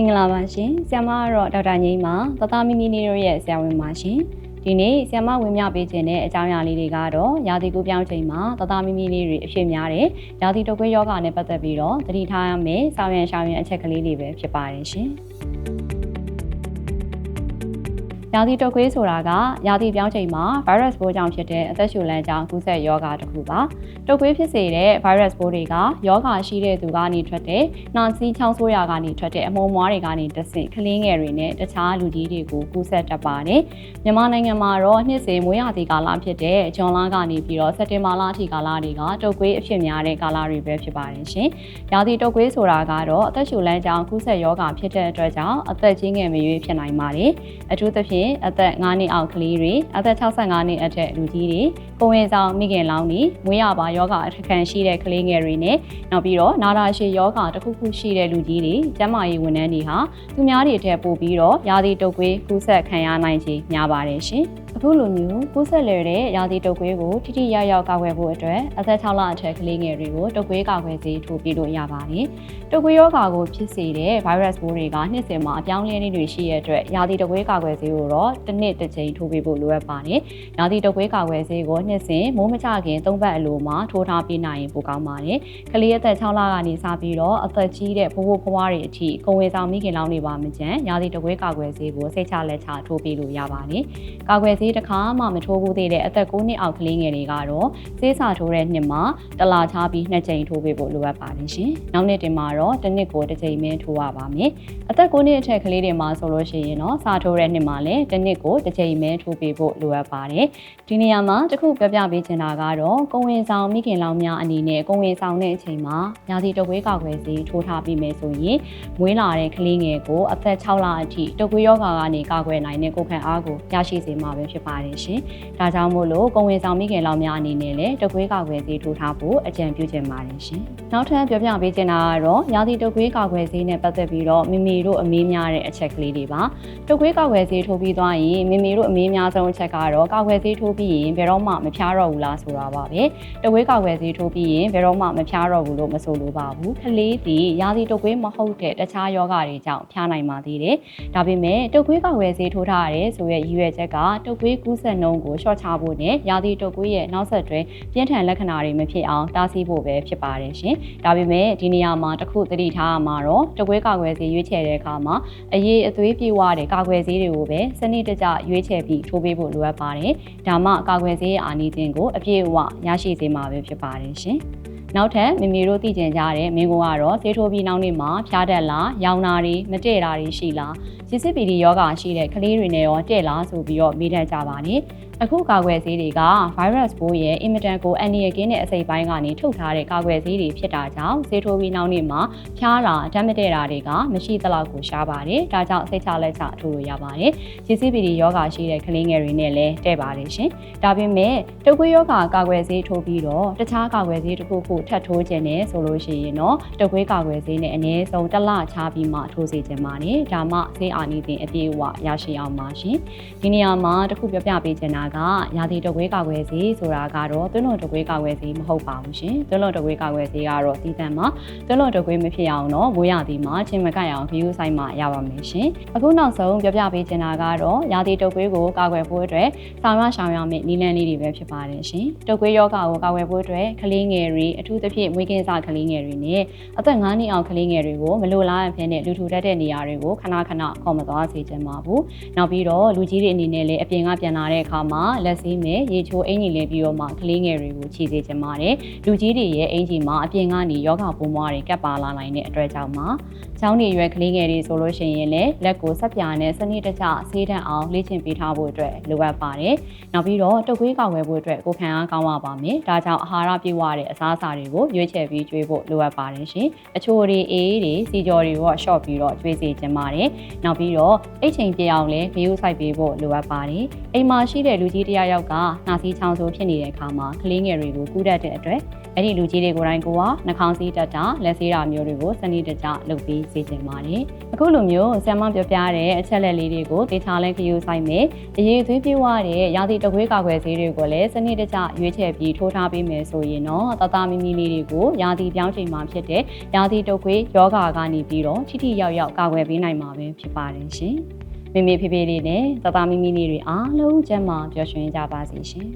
င်္ဂလာပါရှင်ဆ iam မကတော့ဒေါက်တာငိမ့်ပါသသားမီမီနေတို့ရဲ့ဆရာဝန်ပါရှင်ဒီနေ့ဆ iam မဝင်မြပေးခြင်းတဲ့အကြောင်းအရာလေးတွေကတော့ရာသီကူးပြောင်းချိန်မှာသသားမီမီလေးတွေအဖြစ်များတယ်ရာသီတုပ်ကွေးယောဂနဲ့ပတ်သက်ပြီးတော့သတိထားရမယ့်စာရန်ရှောင်ရန်အချက်ကလေးတွေပဲဖြစ်ပါတယ်ရှင် ရာသီတုပ်ကွေးဆိုတာကရာသီပြောင်းချိန်မှာ virus ပိုးကြောင့်ဖြစ်တဲ့အသက်ရှူလမ်းကြောင်းကူးစက်ရောဂါတစ်ခုပါတုပ်ကွေးဖြစ်စေတဲ့ virus ပိုးတွေကရောဂါရှိတဲ့သူကနေထွက်တဲ့နှာစီးချောင်းဆိုးရာကနေထွက်တဲ့အမှုန်မွားတွေကနေတဆင့်ကလင်းငယ်တွေနဲ့တခြားလူကြီးတွေကိုကူးစက်တတ်ပါတယ်မြန်မာနိုင်ငံမှာတော့နှစ်စဉ်မွေးရာသီကာလဖြစ်တဲ့ဂျွန်လကနေပြီးတော့စက်တင်ဘာလအထိကာလတွေကတုပ်ကွေးအဖြစ်များတဲ့ကာလတွေပဲဖြစ်ပါတယ်ရှင်ရာသီတုပ်ကွေးဆိုတာကတော့အသက်ရှူလမ်းကြောင်းကူးစက်ရောဂါဖြစ်တဲ့အတွက်ကြောင့်အသက်ကြီးငယ်မရွေးဖြစ်နိုင်ပါတယ်အထူးသဖြင့်အသက်9နှစ်အောက်ကလေးတွေအသက်65နှစ်အထက်လူကြီးတွေကိုယ်ဝင်ဆောင်မိခင်လောင်းတွေမွေးရပါယောဂအထက်ခံရှိတဲ့ကလေးငယ်တွေနဲ့နောက်ပြီးတော့နာတာရှည်ယောဂတစ်ခုခုရှိတဲ့လူကြီးတွေကျန်းမာရေးဝန်ထမ်းတွေဟာသူများတွေအထက်ပို့ပြီးတော့ရာသီတုပ်ကွေးကူးစက်ခံရနိုင်ခြေများပါတယ်ရှင်အခုလိုမျိုးကူးစက်လည်တဲ့ရာသီတုပ်ကွေးကိုထိထိရောက်ရောက်ကာကွယ်ဖို့အတွက်အသက်6လအထက်ကလေးငယ်တွေကိုတုပ်ကွေးကာကွယ်ဆေးထိုးပေးလို့ရပါတယ်တုပ်ကွေးယောဂါကိုဖြစ်စေတဲ့ virus ပိုးတွေကနှစ်စဉ်မှာအပြောင်းလဲတွေရှိရတဲ့အတွက်ရာသီတုပ်ကွေးကာကွယ်ဆေးကိုတော့တစ်နှစ်တစ်ချိန်ထိုးပေးဖို့လိုအပ်ပါတယ်ရာသီတုပ်ကွေးကာကွယ်ဆေးကိုနှစ်စဉ်မိုးမချခင်၃ပတ်အလိုမှာထိုးထားပေးနိုင်ရင်ပိုကောင်းပါတယ်ကလေးအသက်6လကနေစပြီးတော့အသက်ကြီးတဲ့ဖိုးဖိုးဖွားတွေအထိကိုယ်ဝင်ဆောင်မိခင်လောင်းတွေပါမကျန်ရာသီတုပ်ကွေးကာကွယ်ဆေးကိုစိတ်ချလက်ချထိုးပေးလို့ရပါတယ်ကာကွယ်ဆေးတစ်ခါမှမထိုးဘူးသေးတဲ့အသက်9နှစ်အောက်ကလေးငယ်တွေကတော့ဆေးစာထိုးတဲ့နှစ်မှာတလာချပြီးနှစ်ကြိမ်ထိုးပေးဖို့လိုအပ်ပါတယ်ရှင်။နောက်နှစ်တင်မှာတော့တစ်နှစ်ကိုတစ်ကြိမ်ပဲထိုးရပါမယ်။အသက်9နှစ်အထက်ကလေးတွေမှာဆိုလို့ရှိရင်တော့စာထိုးတဲ့နှစ်မှာလည်းတစ်နှစ်ကိုတစ်ကြိမ်ပဲထိုးပေးဖို့လိုအပ်ပါတယ်။ဒီနေရာမှာတစ်ခုပြပြပေးချင်တာကတော့ကိုဝင်ဆောင်မိခင်လောင်များအနေနဲ့ကိုဝင်ဆောင်တဲ့အချိန်မှာညာစီတကွေးကောက်ွယ်စီထိုးထားပြီးမယ်ဆိုရင်မွေးလာတဲ့ကလေးငယ်ကိုအသက်6လအထိတကွေးယောဂါကနေကာကွယ်နိုင်တဲ့ကိုခံအားကိုရရှိစေမှာပဲဖြစ်ပါတယ်ရှင်။ဒါကြောင့်မို့လို့ကိုဝင်ဆောင်မိခင်လောင်များအနေနဲ့လည်းတကွေးကောက်ွယ်စီထိုးထားဖို့အကြံပြုချင်ပါတယ်ရှင်။နောက်ထပ်ပြောပြပေးချင်တာကတော့ညာစီတကွေးကောက်ွယ်စီနဲ့ပတ်သက်ပြီးတော့မိမိတို့အမေးများတဲ့အချက်ကလေးတွေပါ။တကွေးကောက်ွယ်စီထိုးပြီးသွားရင်မိမိတို့အမေးများဆုံးအချက်ကတော့ကောက်ွယ်စီထိုးပြီးရင်ဘယ်တော့မှမဖျားတော့ဘူးလားဆိုတာပါပဲ။တကွေးကောက်ွယ်စီထိုးပြီးရင်ဘယ်တော့မှမဖျားတော့ဘူးလို့မဆိုလိုပါဘူး။ကလေးဒီရာသီတုပ်ကွေးမဟုတ်တဲ့တခြားယောဂတွေကြောင့်ဖျားနိုင်ပါသေးတယ်။ဒါပေမဲ့တုပ်ကွေးကောက်ွယ်စီထိုးထားရတယ်ဆိုရဲ့ရည်ရွယ်ချက်ကတုပ်ကွေးကူးစက်နှုန်းကိုလျှော့ချဖို့နဲ့ရာသီတုပ်ကွေးရဲ့နောက်ဆက်တွဲပြင်းထန်လက္ခဏာတွေမဖြစ်အောင်တားဆီးဖို့ပဲဖြစ်ပါတယ်ရှင်။ဒါပေမဲ့ဒီနေရာမှာတစ်ခုသတိထားရမှာတော့တုပ်ကွေးကောက်ွယ်စီရွေးချယ်တဲ့အခါမှာအရေးအသွေးပြေဝတဲ့ကောက်ွယ်စီတွေကိုပဲစနစ်တကျရွေးချယ်ပြီးထိုးပေးဖို့လိုအပ်ပါတယ်။ဒါမှကောက်ွယ်စီရဲ့အာနိသင်ကိုအပြည့်အဝရရှိစေမှာပဲဖြစ်ပါတယ်ရှင်။နောက်ထပ်မိမိတို့သိကျင်ကြတဲ့မင်းကိုကတော့ဆေးထိုးပြီးနောက်နေ့မှာဖျားတက်လား၊ရောင်နာတွေမတည့်တာတွေရှိလား၊ စစ်စစ်ပီဒီယောဂရှိတဲ့ကလေးတွေနဲ့ရောတဲ့လားဆိုပြီးတော့မေးတတ်ကြပါနေ။အခုကာကွယ်ဆေးတွေက virus ပိုးရဲ့အင်မတန်ကိုအန်နီယကင်းတဲ့အစိပ်ပိုင်းကနေထုတ်ထားတဲ့ကာကွယ်ဆေးတွေဖြစ်တာကြောင့်ဆေးထိုးပြီးနောက်နေ့မှာဖျားတာဓာတ်မတည့်တာတွေကမရှိသလောက်ကိုရှားပါတယ်။ဒါကြောင့်စိတ်ချလက်ချထိုးလို့ရပါတယ်။ GCPD ယောဂါရှိတဲ့ကလေးငယ်တွေနဲ့လည်းတဲ့ပါတယ်ရှင်။ဒါပေမဲ့တုပ်ကွေးယောဂါကာကွယ်ဆေးထိုးပြီးတော့တခြားကာကွယ်ဆေးတစ်ခုခုထပ်ထိုးခြင်းနဲ့ဆိုလို့ရှိရင်တော့တုပ်ကွေးကာကွယ်ဆေးနဲ့အနည်းဆုံးတစ်လချပြီးမှထိုးစေခြင်းပါတယ်။ဒါမှဆေးအာနိသင်အပြည့်အဝရရှိအောင်ပါရှင်။ဒီနေရာမှာတစ်ခုပြောပြပေးချင်တာကရာသီတကွေးကာကွယ်ဆေးဆိုတာကတော့သွင်းလွန်တကွေးကာကွယ်ဆေးမဟုတ်ပါဘူးရှင်သွင်းလွန်တကွေးကာကွယ်ဆေးကတော့ဒီတန်မှာသွင်းလွန်တကွေးမဖြစ်အောင်တော့မိုးရာသီမှာချင်းမကပ်အောင်ဂရုစိုက်မှရပါမယ်ရှင်အခုနောက်ဆုံးပြောပြပေးချင်တာကတော့ရာသီတကွေးကိုကာကွယ်ဖို့အတွက်ဆောင်ရရှောင်ရမယ့်နည်းလမ်းလေးတွေပဲဖြစ်ပါတယ်ရှင်တကွေးယောဂကိုကာကွယ်ဖို့အတွက်ကလေးငယ်တွေအထူးသဖြင့်မွေးကင်းစကလေးငယ်တွေနဲ့အသက်9နှစ်အောက်ကလေးငယ်တွေကိုမလိုလားအဖြစ်နဲ့လူထူတတ်တဲ့နေရာတွေကိုခဏခဏခေါ်မသွားစေချင်ပါဘူးနောက်ပြီးတော့လူကြီးတွေအနေနဲ့လည်းအပြင်ကပြန်လာတဲ့အခါမှာလက်ဆေးမယ်ရေချိုးအင်ကြီးလဲပြီးတော့မှကလေးငယ်တွေကိုခြေစေချင်ပါတယ်လူကြီးတွေရဲ့အင်ကြီးမှာအပြင်ကနေယောဂပိုးမွားတွေကပ်ပါလာနိုင်တဲ့အတွက်ကြောင့်မှာချောင်းတွေရွယ်ကလေးငယ်တွေဆိုလို့ရှိရင်လည်းလက်ကိုဆက်ပြာနဲ့စနစ်တကျဆေးတန့်အောင်လေ့ကျင့်ပေးထားဖို့အတွက်လိုအပ်ပါတယ်နောက်ပြီးတော့တုပ်ကွေးကောက်ွယ်ဖို့အတွက်ကိုခံအားကောင်းပါပါမယ်ဒါကြောင့်အာဟာရပြည့်ဝတဲ့အစားအစာတွေကိုရွေးချယ်ပြီးကျွေးဖို့လိုအပ်ပါတယ်ရှင်အချိုတွေအေးတွေစီကြော်တွေကိုရှော့ပြီးတော့ကျွေးစေချင်ပါတယ်နောက်ပြီးတော့အိတ်ချိန်ပြအောင်လဲဂရုစိုက်ပေးဖို့လိုအပ်ပါတယ်အိမ်မှာရှိတဲ့လူကြီးတယောက်ယောက်ကနှာစီးချောင်းဆိုးဖြစ်နေတဲ့အခါမှာကလေးငယ်တွေကိုကူးတတ်တဲ့အတွက် အဲ့ဒီလူကြီးတွေကိုယ်တိုင်ကိုကနှာခေါင်းစည်းတက်တာလက်စည်းတာမျိုးတွေကိုစနစ်တကျလုပ်ပြီးစီစဉ်ပါတယ်အခုလိုမျိုးဆ iam ပြောပြတဲ့အချက်လက်လေးတွေကိုတေချာလဲခယူဆိုင်မယ်အရေးသွေးပြေဝတဲ့ရာသီတကွေးကာကွယ်ဆေးတွေကိုလည်းစနစ်တကျရွေးချယ်ပြီးထိုးထားပေးမယ်ဆိုရင်တော့တသားမီမီလေးတွေကိုရာသီပြောင်းချိန်မှာဖြစ်တဲ့ရာသီတကွေးယောဂါကနေပြီးတော့ထိထိရောက်ရောက်ကာကွယ်ပေးနိုင်မှာပဲဖြစ်ပါတယ်ရှင်မိမိဖေဖေလေးနဲ့တသားမီမီလေးတွေအားလုံးကျန်းမာပျော်ရွှင်ကြပါစေရှင်